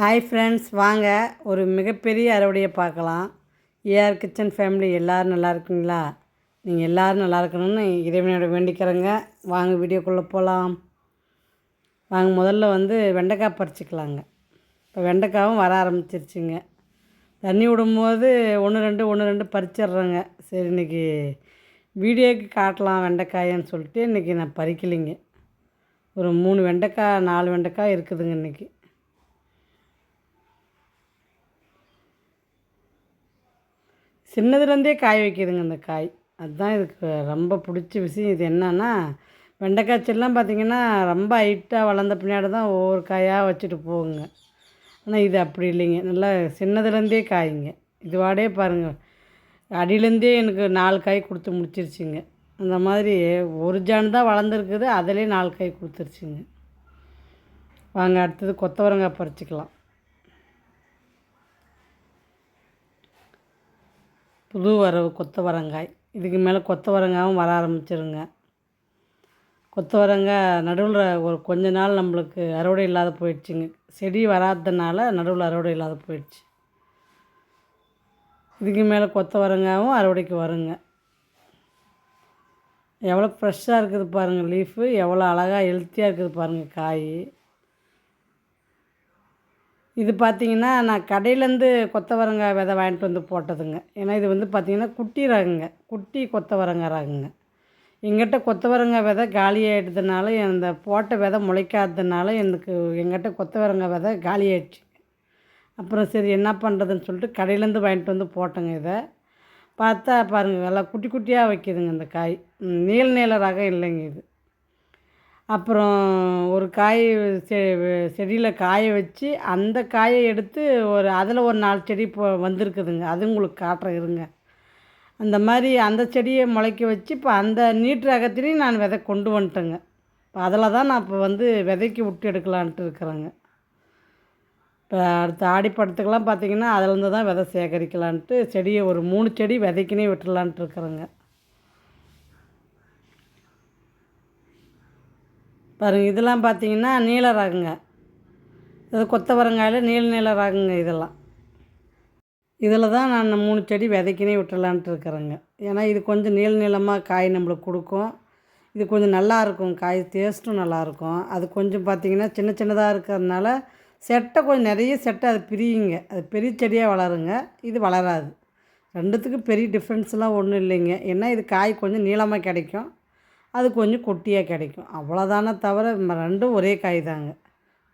Hi friends வாங்க. ஒரு மிகப்பெரிய அறுவடையை பார்க்கலாம். ஏஆர் கிச்சன் ஃபேமிலி எல்லோரும் நல்லா இருக்குங்களா? நீங்கள் எல்லோரும் நல்லா இருக்கணும்னு இறைவனோட வேண்டிக்கிறேங்க. வாங்க வீடியோக்குள்ளே போகலாம் வாங்க முதல்ல வந்து வெண்டைக்காய் பறிச்சிக்கலாங்க. இப்போ வெண்டைக்காவும் வர ஆரம்பிச்சிருச்சுங்க. தண்ணி விடும்போது ஒன்று ரெண்டு ஒன்று ரெண்டு பறிச்சிட்றேங்க. சரி இன்றைக்கி வீடியோக்கு காட்டலாம் வெண்டைக்காயன்னு சொல்லிட்டு இன்றைக்கி நான் பறிக்கலைங்க. ஒரு மூணு வெண்டைக்காய் நாலு வெண்டைக்காய் இருக்குதுங்க இன்றைக்கி சின்னதுலேருந்தே காய வைக்கிதுங்க இந்த காய். அதுதான் இதுக்கு ரொம்ப பிடிச்ச விஷயம். இது என்னன்னா வெண்டைக்காய் செல்லாம் பார்த்திங்கன்னா ரொம்ப ஹைட்டாக வளர்ந்த பின்னாடி தான் ஒவ்வொரு காயாக வச்சுட்டு போகுங்க. ஆனால் இது அப்படி இல்லைங்க. நல்லா சின்னதுலேருந்தே காய்ங்க. இது வாடே பாருங்கள் அடியிலேருந்தே எனக்கு நாலு காய் கொடுத்து முடிச்சிருச்சுங்க. அந்த மாதிரி ஒரு ஜான் தான் வளர்ந்துருக்குது. அதிலே நாலு காய் கொடுத்துருச்சுங்க. வாங்க அடுத்தது கொத்தவரங்காய் பறிச்சிக்கலாம். புது வரவு கொத்தவரங்காய் இதுக்கு மேலே கொத்தவரங்காயும் வர ஆரம்பிச்சிருங்க. கொத்தவரங்காய் நடுவில் ஒரு கொஞ்ச நாள் நம்மளுக்கு அறுவடை இல்லாத போயிடுச்சுங்க. செடி வராததுனால நடுவில் அறுவடை இல்லாத போயிடுச்சு. இதுக்கு மேலே கொத்தவரங்காயும் அறுவடைக்கு வருங்க. எவ்வளோ ஃப்ரெஷ்ஷாக இருக்குது பாருங்கள் லீஃபு எவ்வளோ அழகாக ஹெல்த்தியாக இருக்குது பாருங்கள் காய். இது பார்த்திங்கன்னா நான் கடையிலேருந்து கொத்தவரங்காய் விதை வாங்கிட்டு வந்து போட்டதுங்க. ஏன்னா இது வந்து பார்த்திங்கன்னா குட்டி ரகங்க. குட்டி கொத்தவரங்காய் ரகங்க. எங்கிட்ட கொத்தவரங்காய் விதை காலி ஆகிட்டதுனால அந்த போட்ட விதை முளைக்காததுனால எனக்கு எங்கிட்ட கொத்தவரங்காய் விதை காலி அப்புறம் சரி என்ன பண்ணுறதுன்னு சொல்லிட்டு கடையிலேருந்து வாங்கிட்டு வந்து போட்டேங்க இதை. பார்த்தா பாருங்கள் எல்லாம் குட்டி குட்டியாக வைக்கிதுங்க இந்த காய். நீல நீல ரகம் இல்லைங்க இது. அப்புறம் ஒரு காய் செ செடியில் காய வச்சு அந்த காயை எடுத்து ஒரு அதில் ஒரு நாலு செடி இப்போ வந்திருக்குதுங்க. அது உங்களுக்கு காட்டுறேன் இருங்க. அந்த மாதிரி அந்த செடியை முளைக்க வச்சு இப்போ அந்த நீட்டு ரகத்திலையும் நான் விதை கொண்டு வந்துட்டேங்க. இப்போ அதில் தான் நான் இப்போ வந்து விதைக்கு விட்டு எடுக்கலான்ட்டு இருக்கிறேங்க. இப்போ அடுத்த ஆடிப்படத்துக்கெல்லாம் பார்த்திங்கன்னா அதிலேருந்து தான் விதை சேகரிக்கலான்ட்டு செடியை ஒரு மூணு செடி விதைக்குனே விட்டுடலான்ட்டு இருக்கிறேங்க. பாருங்கள் இதெல்லாம் பார்த்தீங்கன்னா நீல ராகுங்க. இது கொத்தவரங்காயில் நீல நீல ராகுங்க இதெல்லாம். இதில் தான் நான் மூணு செடி விதைக்கினே விட்டுலான்ட்டு இருக்கிறேங்க. ஏன்னா இது கொஞ்சம் நீள நீளமாக காய் நம்மளுக்கு கொடுக்கும். இது கொஞ்சம் நல்லா இருக்கும் காய் டேஸ்ட்டும் நல்லாயிருக்கும் அது கொஞ்சம் பார்த்திங்கன்னா சின்ன சின்னதாக இருக்கிறதுனால செட்டை கொஞ்சம் நிறைய செட்டை அது பிரியுங்க. அது பெரிய செடியாக வளருங்க இது வளராது. ரெண்டுத்துக்கும் பெரிய டிஃப்ரென்ஸ்லாம் ஒன்றும் இல்லைங்க. ஏன்னா இது காய் கொஞ்சம் நீளமாக கிடைக்கும். அது கொஞ்சம் குட்டியாக கிடைக்கும். அவ்வளோதானே தவிர ரெண்டும் ஒரே காய் தாங்க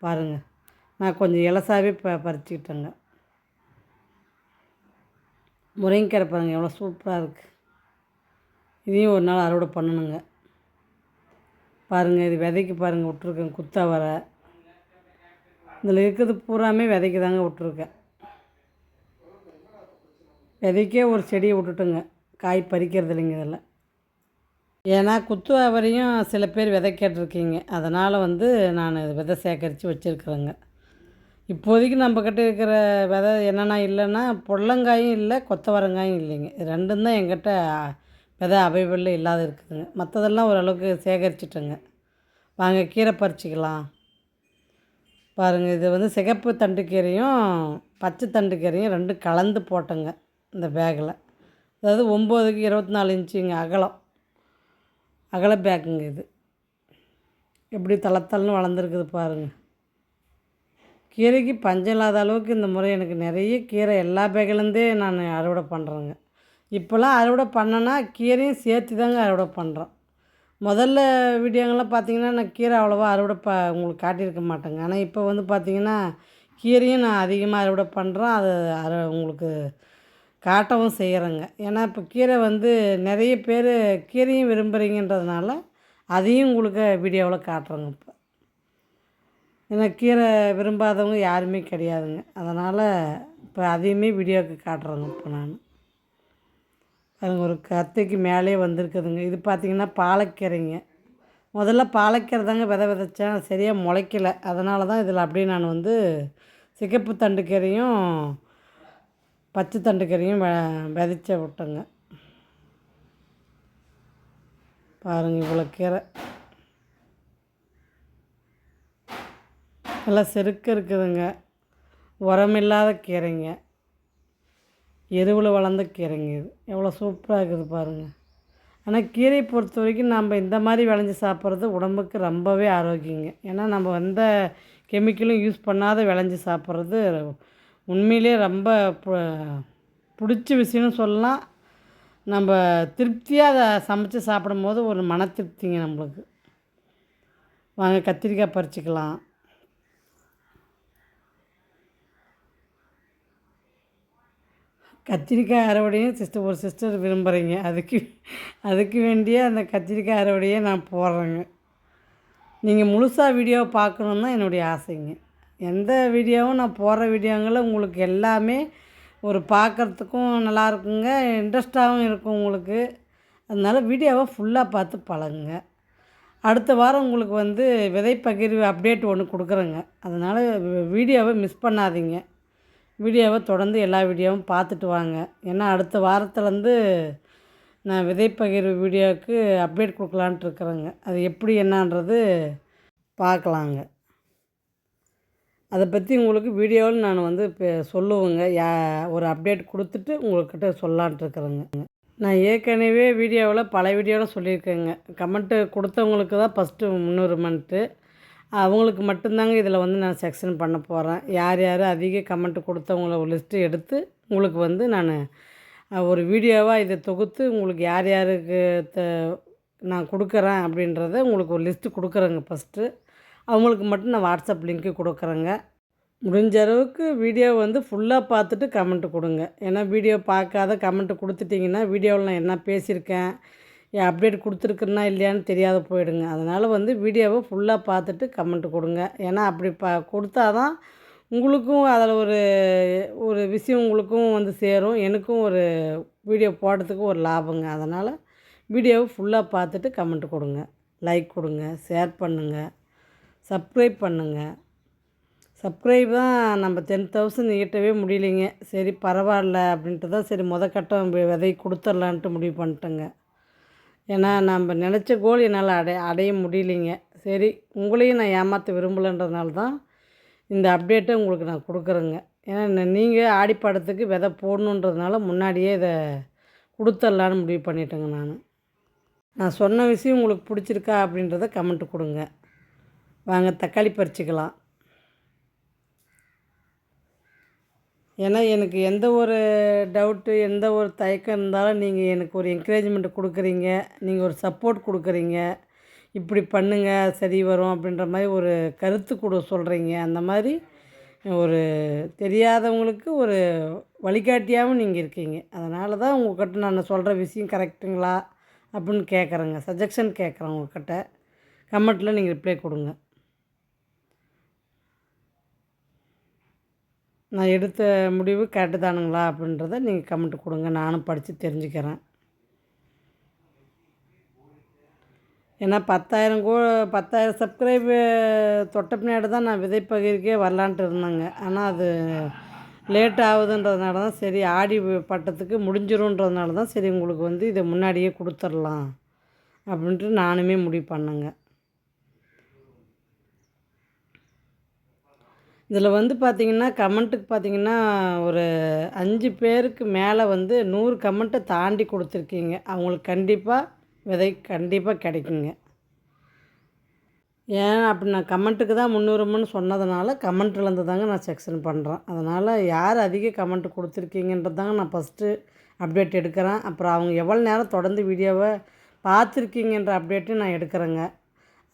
பாருங்கள் நான் கொஞ்சம் இலசாவே ப பறிச்சுக்கிட்டேங்க. முருங்கைக்கீரை பாருங்கள் எவ்வளோ சூப்பராக இருக்குது இதையும் ஒரு நாள் அறுவடை பண்ணணுங்க. பாருங்கள் இது விதைக்கு பாருங்கள் விட்ருக்கேன் குத்தா வர. இதில் இருக்கிறது பூராமே விதைக்கு தாங்க விட்ருக்கேன் விதைக்கே ஒரு செடியை விட்டுட்டுங்க. காய் பறிக்கிறது இல்லைங்க இதில். ஏன்னா குத்து அவரையும் சில பேர் விதை கேட்டிருக்கீங்க. அதனால் வந்து நான் விதை சேகரித்து வச்சுருக்குறேங்க. இப்போதைக்கு நம்மக்கிட்ட இருக்கிற விதை என்னென்னா இல்லைன்னா பொள்ளங்காயும் இல்லை கொத்தவரங்காயும் இல்லைங்க. ரெண்டும் தான் எங்கிட்ட விதை அவைபிள் இல்லாத இருக்குதுங்க. மற்றதெல்லாம் ஓரளவுக்கு சேகரிச்சிட்டேங்க. வாங்க கீரை பறிச்சிக்கலாம். பாருங்கள் இது வந்து சிகப்பு தண்டுக்கீரையும் பச்சை தண்டுக்கீரையும் ரெண்டும் கலந்து போட்டேங்க இந்த பேக்கில் அதாவது ஒம்போதுக்கு இருபத்தி நாலு இன்ச்சுங்க அகலம். அகல பேக்குங்க இது. எப்படி தளத்தலன்னு வளர்ந்துருக்குது பாருங்கள் கீரைக்கு பஞ்சம் இல்லாத அளவுக்கு இந்த முறை எனக்கு நிறைய கீரை எல்லா பேக்கிலேருந்தே நான் அறுவடை பண்ணுறேங்க. இப்போல்லாம் அறுவடை பண்ணேன்னா கீரையும் சேர்த்து தாங்க அறுவடை பண்ணுறோம். முதல்ல வீடியோங்கள்லாம் பார்த்தீங்கன்னா நான் கீரை அவ்வளோவா அறுவடை ப உங்களுக்கு காட்டியிருக்க மாட்டேங்க. ஆனால் இப்போ வந்து பார்த்திங்கன்னா கீரையும் நான் அதிகமாக அறுவடை பண்ணுறேன் அது அறு உங்களுக்கு காட்டவும் செய்கிறேங்க ஏன்னா இப்போ கீரை வந்து நிறைய பேர் கீரையும் விரும்புகிறீங்கன்றதுனால அதையும் உங்களுக்கு வீடியோவில் காட்டுறேங்க இப்போ. ஏன்னா கீரை விரும்பாதவங்க யாருமே கிடையாதுங்க. அதனால் இப்போ அதையுமே வீடியோவுக்கு காட்டுறேங்க இப்போ நான். அதுங்க ஒரு கத்தைக்கு மேலே வந்திருக்குதுங்க. இது பார்த்திங்கன்னா பாலக்கீரைங்க. முதல்ல பாலக்கீரை தாங்க விதை விதைச்சேன். சரியாக முளைக்கல. அதனால தான் இதில் அப்படியே நான் வந்து சிகப்பு தண்டுக்கீரையும் பச்சை தண்டுக்கீரையும் வெ விதைச்ச விட்டோங்க பாருங்கள் இவ்வளோ கீரை. நல்லா செருக்க இருக்குதுங்க. உரமில்லாத கீரைங்க. எருவில் வளர்ந்த கீரைங்க இது. எவ்வளோ சூப்பராக இருக்குது பாருங்கள் ஆனால் கீரையை பொறுத்த வரைக்கும் நம்ம இந்த மாதிரி விளைஞ்சி சாப்பிட்றது உடம்புக்கு ரொம்பவே ஆரோக்கியங்க. ஏன்னா நம்ம எந்த கெமிக்கலும் யூஸ் பண்ணாத விளைஞ்சி சாப்பிட்றது உண்மையிலே ரொம்ப பு- பிடிச்ச விஷயம்னு சொல்லலாம். நம்ம திருப்தியாக அதை சமைச்சு சாப்பிடும்போது ஒரு மன திருப்திங்க நம்மளுக்கு. வாங்க கத்திரிக்காய் பறிச்சிக்கலாம். கத்திரிக்காய் அறுவடையும் சிஸ்டர் ஒரு சிஸ்டர் விரும்புகிறீங்க அதுக்கு அதுக்கு வேண்டிய அந்த கத்திரிக்காய் அறுவடையை நான் போடுறேங்க. நீங்கள் முழுசாக வீடியோ பார்க்கணுன்னு தான் என்னுடைய ஆசைங்க. எந்த வீடியோவும் நான் போடுற வீடியோங்களும் உங்களுக்கு எல்லாமே ஒரு பார்க்குறதுக்கும் நல்லா இருக்குங்க இன்ட்ரெஸ்டாகவும் இருக்கும் உங்களுக்கு. அதனால் வீடியோவை ஃபுல்லாக பார்த்து பழகுங்க. அடுத்த வாரம் உங்களுக்கு வந்து விதை பகிர்வு அப்டேட் ஒன்று கொடுக்குறேங்க. அதனால் வீடியோவை மிஸ் பண்ணாதீங்க. வீடியோவை தொடர்ந்து எல்லா வீடியோவும் பார்த்துட்டு வாங்க. ஏன்னா அடுத்த வாரத்துலேருந்து நான் விதை பகிர்வு வீடியோவுக்கு அப்டேட் கொடுக்கலான்ட்டு இருக்கிறேங்க. அது எப்படி என்னான்றது பார்க்கலாங்க. அதை பற்றி உங்களுக்கு வீடியோவில் நான் வந்து இப்போ சொல்லுவேங்க. யா ஒரு அப்டேட் கொடுத்துட்டு உங்கள்கிட்ட சொல்லான்ட்ருக்குறேங்க நான் ஏற்கனவே வீடியோவில் பல வீடியோவில் சொல்லியிருக்கேங்க. கமெண்ட்டு கொடுத்தவங்களுக்கு தான் ஃபஸ்ட்டு முன்னுரிமன்ட்டு அவங்களுக்கு மட்டும்தாங்க இதில் வந்து நான் செக்ஷன் பண்ண போகிறேன் யார் யார் அதிக கமெண்ட் கொடுத்தவங்கள ஒரு லிஸ்ட்டு எடுத்து உங்களுக்கு வந்து நான் ஒரு வீடியோவாக இதை தொகுத்து உங்களுக்கு யார் யாருக்கு த நான் கொடுக்குறேன் அப்படின்றத உங்களுக்கு ஒரு லிஸ்ட்டு கொடுக்குறேங்க ஃபஸ்ட்டு. அவங்களுக்கு மட்டும் நான் வாட்ஸ்அப் லிங்க்கு கொடுக்குறேங்க. முடிஞ்ச அளவுக்கு வீடியோ வந்து ஃபுல்லாக பார்த்துட்டு கமெண்ட்டு கொடுங்க. ஏன்னா வீடியோ பார்க்காத கமெண்ட்டு கொடுத்துட்டிங்கன்னா வீடியோவில் நான் என்ன பேசியிருக்கேன் என் அப்டேட் கொடுத்துருக்குன்னா இல்லையான்னு தெரியாத போயிடுங்க. அதனால் வந்து வீடியோவை ஃபுல்லாக பார்த்துட்டு கமெண்ட்டு கொடுங்க. ஏன்னா அப்படி பா கொடுத்தா தான் உங்களுக்கும் அதில் ஒரு ஒரு விஷயம் உங்களுக்கும் வந்து சேரும். எனக்கும் ஒரு வீடியோ போடுறதுக்கு ஒரு லாபங்க. அதனால் வீடியோவை ஃபுல்லாக பார்த்துட்டு கமெண்ட் கொடுங்க. லைக் கொடுங்க. ஷேர் பண்ணுங்கள் சப்ஸ்கிரைப் பண்ணுங்கள் சப்ஸ்கிரைப் தான் நம்ம டென் தௌசண்ட் ஈட்டவே முடியலைங்க. சரி பரவாயில்ல அப்படின்ட்டு தான் சரி முத கட்டம் விதை கொடுத்துர்லான்ட்டு முடிவு பண்ணிட்டேங்க. ஏன்னா நம்ம நினச்ச கோல் என்னால் அடைய அடைய முடியலைங்க. சரி உங்களையும் நான் ஏமாற்ற விரும்பலைன்றதுனால தான் இந்த அப்டேட்டை உங்களுக்கு நான் கொடுக்குறேங்க. ஏன்னா நீங்கள் ஆடிப்பாடத்துக்கு விதை போடணுன்றதுனால முன்னாடியே இதை கொடுத்துர்லான்னு முடிவு பண்ணிட்டேங்க நான். நான் சொன்ன விஷயம் உங்களுக்கு பிடிச்சிருக்கா அப்படின்றத கமெண்ட் கொடுங்க. வாங்க தக்காளி பறிச்சுக்கலாம். ஏன்னா எனக்கு எந்த ஒரு டவுட்டு எந்த ஒரு தயக்கம் இருந்தாலும் நீங்கள் எனக்கு ஒரு என்கரேஜ்மெண்ட் கொடுக்குறீங்க. நீங்கள் ஒரு சப்போர்ட் கொடுக்குறீங்க. இப்படி பண்ணுங்கள் சரி வரும் அப்படின்ற மாதிரி ஒரு கருத்து கொடு சொல்கிறீங்க அந்த மாதிரி ஒரு தெரியாதவங்களுக்கு ஒரு வழிகாட்டியாகவும் நீங்கள் இருக்கீங்க. அதனால தான் உங்கள்கிட்ட நான் சொல்கிற விஷயம் கரெக்டுங்களா அப்படின்னு கேட்குறேங்க சஜஷன் கேட்குறேன் உங்கள்கிட்ட கமெண்ட்டில் நீங்கள் ரிப்ளை கொடுங்க. நான் எடுத்த முடிவு கரெக்டு தானுங்களா அப்படின்றத நீங்கள் கமெண்ட் கொடுங்க. நானும் படித்து தெரிஞ்சுக்கிறேன். ஏன்னா பத்தாயிரம் கோ பத்தாயிரம் சப்ஸ்கிரைப் தொட்ட பின்னாடி தான் நான் விதை வரலான்ட்டு இருந்தேங்க. ஆனால் அது லேட் ஆகுதுன்றதுனால தான் சரி ஆடி பட்டத்துக்கு முடிஞ்சிரும்ன்றதுனால தான் சரி உங்களுக்கு வந்து இதை முன்னாடியே கொடுத்துர்லாம் அப்படின்ட்டு நானுமே முடிவு பண்ணேங்க. இதில் வந்து பார்த்திங்கன்னா கமெண்ட்டுக்கு பார்த்திங்கன்னா ஒரு அஞ்சு பேருக்கு மேலே வந்து நூறு கமெண்ட்டை தாண்டி கொடுத்துருக்கீங்க. அவங்களுக்கு கண்டிப்பாக விதை கண்டிப்பாக கிடைக்குங்க. ஏன் அப்படி நான் கமெண்ட்டுக்கு தான் முன்னுரிமைன்னு சொன்னதுனால கமெண்ட்லேருந்து தாங்க நான் செக்ஷன் பண்ணுறேன் அதனால் யார் அதிக கமெண்ட் கொடுத்துருக்கீங்கன்றது தாங்க நான் ஃபஸ்ட்டு அப்டேட் எடுக்கிறேன். அப்புறம் அவங்க எவ்வளோ நேரம் தொடர்ந்து வீடியோவை பார்த்துருக்கீங்கன்ற அப்டேட்டும் நான் எடுக்கிறேங்க.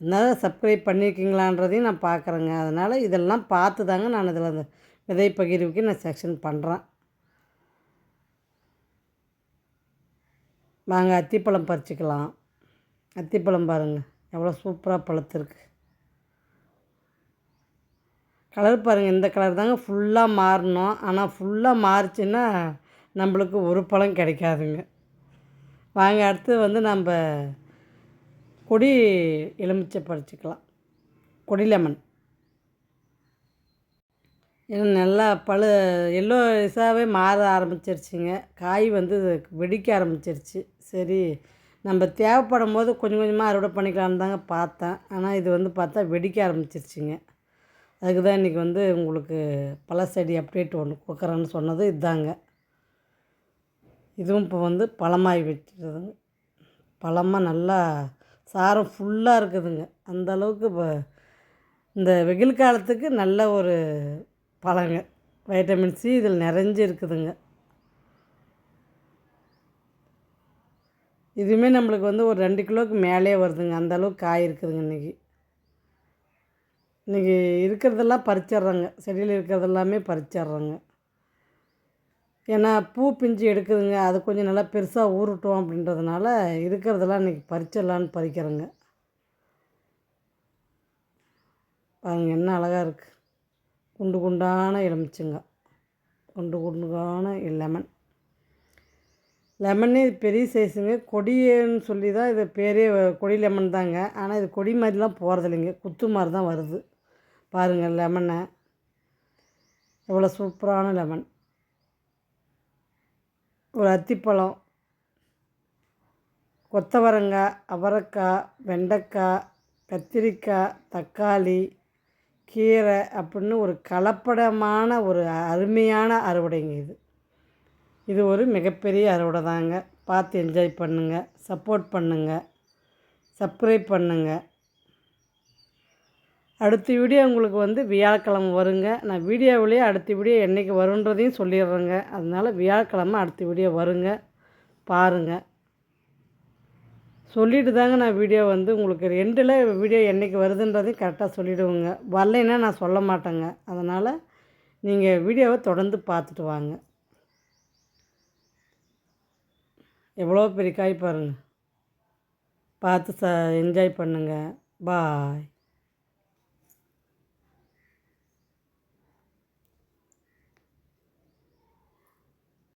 அதனால் சப்ஸ்கிரைப் பண்ணியிருக்கீங்களான்றதையும் நான் பார்க்குறேங்க. அதனால் இதெல்லாம் பார்த்து தாங்க நான் இதில் அந்த விதை பகிர்வுக்கு நான் செக்ஷன் பண்ணுறேன் வாங்க அத்திப்பழம் பறிச்சிக்கலாம். அத்திப்பழம் பாருங்கள் எவ்வளோ சூப்பராக பழுத்துருக்கு. கலர் பாருங்கள் இந்த கலர் தாங்க ஃபுல்லாக மாறணும். ஆனால் ஃபுல்லாக மாறிச்சுன்னா நம்மளுக்கு ஒரு பழம் கிடைக்காதுங்க. வாங்க அடுத்து வந்து நம்ம கொடி எலுமிச்சை பறிச்சிக்கலாம். கொடி லெமன். ஏன்னா நல்லா பழு எல்லோ இசாவே மாற ஆரம்பிச்சிருச்சுங்க. காய் வந்து வெடிக்க ஆரம்பிச்சிருச்சு. சரி நம்ம தேவைப்படும் போது கொஞ்சம் கொஞ்சமாக அறுவடை பண்ணிக்கலான்னு தாங்க பார்த்தேன். ஆனால் இது வந்து பார்த்தா வெடிக்க ஆரம்பிச்சிருச்சுங்க. அதுக்கு தான் இன்றைக்கி வந்து உங்களுக்கு பழச்செடி அப்டேட் ஒன்று கொடுக்குறேன்னு சொன்னது இதாங்க. இதுவும் இப்போ வந்து பழமாகி வச்சுருதுங்க பழமாக நல்லா சாரம் ஃபுல்லாக இருக்குதுங்க. அந்த அளவுக்கு இப்போ இந்த வெயில் காலத்துக்கு நல்ல ஒரு பழங்க. வைட்டமின் சி இதில் நிறைஞ்சு இருக்குதுங்க. இதுவுமே நம்மளுக்கு வந்து ஒரு ரெண்டு கிலோவுக்கு மேலே வருதுங்க. அந்த அளவுக்கு காய் இருக்குதுங்க இன்றைக்கி இன்றைக்கி இருக்கிறதெல்லாம் பறிச்சிட்றாங்க. செடியில் இருக்கிறதெல்லாமே பறிச்சிட்றாங்க. ஏன்னா பூ பிஞ்சு எடுக்குதுங்க. அது கொஞ்சம் நல்லா பெருசாக ஊறட்டும் அப்படின்றதுனால இருக்கிறதெல்லாம் இன்றைக்கி பறிச்சிடலான்னு பறிக்கிறேங்க. பாருங்க என்ன அழகாக இருக்குது குண்டு குண்டான எலுமிச்சங்க. குண்டு குண்டான லெமன். லெமனே இது பெரிய சைஸுங்க. கொடின்னு சொல்லி தான் இது பேரே கொடி லெமன் தாங்க. ஆனால் இது கொடி மாதிரிலாம் போகிறது இல்லைங்க குத்து மாதிரி தான் வருது. பாருங்கள் லெமனை. எவ்வளோ சூப்பரான லெமன். ஒரு அத்திப்பழம் கொத்தவரங்காய் அவரைக்காய் வெண்டைக்காய் கத்திரிக்காய் தக்காளி கீரை அப்படின்னு ஒரு கலப்படமான ஒரு அருமையான அறுவடைங்க இது. இது ஒரு மிகப்பெரிய அறுவடை தாங்க. பார்த்து என்ஜாய் பண்ணுங்கள் சப்போர்ட் பண்ணுங்கள் சப்ஸ்கிரைப் பண்ணுங்கள் அடுத்த வீடியோ உங்களுக்கு வந்து வியாழக்கிழமை வருங்க. நான் வீடியோவிலேயே அடுத்த வீடியோ என்றைக்கு வருன்றதையும் சொல்லிடுறேங்க. அதனால வியாழக்கிழமை அடுத்த வீடியோ வருங்க. பாருங்கள் சொல்லிட்டு தாங்க நான் வீடியோ வந்து உங்களுக்கு ரெண்டில் வீடியோ என்றைக்கு வருதுன்றதையும் கரெக்டாக சொல்லிவிடுவோங்க வரலைன்னா நான் சொல்ல மாட்டேங்க. அதனால் நீங்கள் வீடியோவை தொடர்ந்து பார்த்துட்டு வாங்க. எவ்வளோ பெரிய காய் பாருங்கள் பார்த்து ச என்ஜாய் பண்ணுங்கள் பாய்